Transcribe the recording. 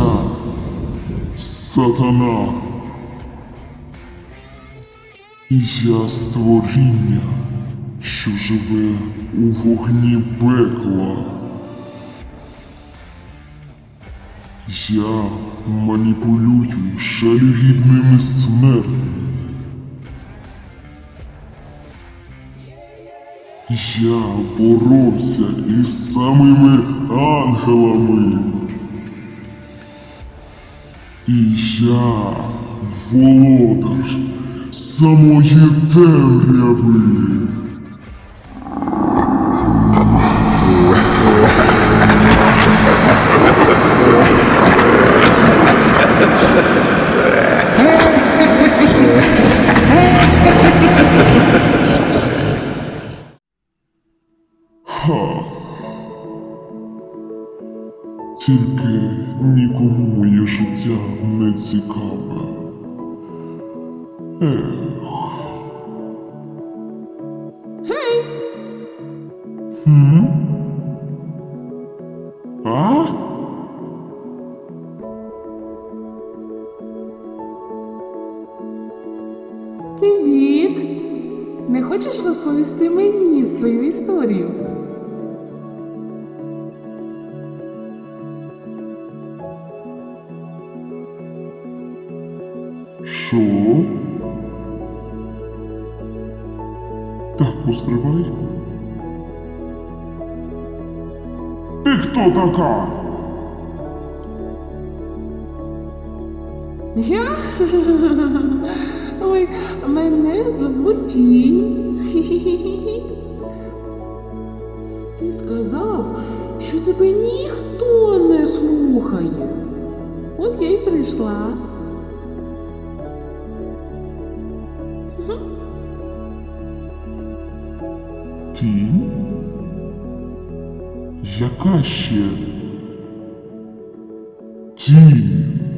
Я сатана. Я створіння, що живе у вогні пекла. Я маніпулюю жалюгідними смертними. Я боровся із самими ангелами. І я володар самої темряви. Тільки нікому моє життя не цікаве. Ех. Хм? А? Привіт! Не хочеш розповісти мені свою історію? Що? Так, постривай. Ти хто така? Я? Ой, мене звуть Тінь. Ти сказав, що тебе ніхто не слухає. От я й прийшла. Тінь? Яка ще? Тінь.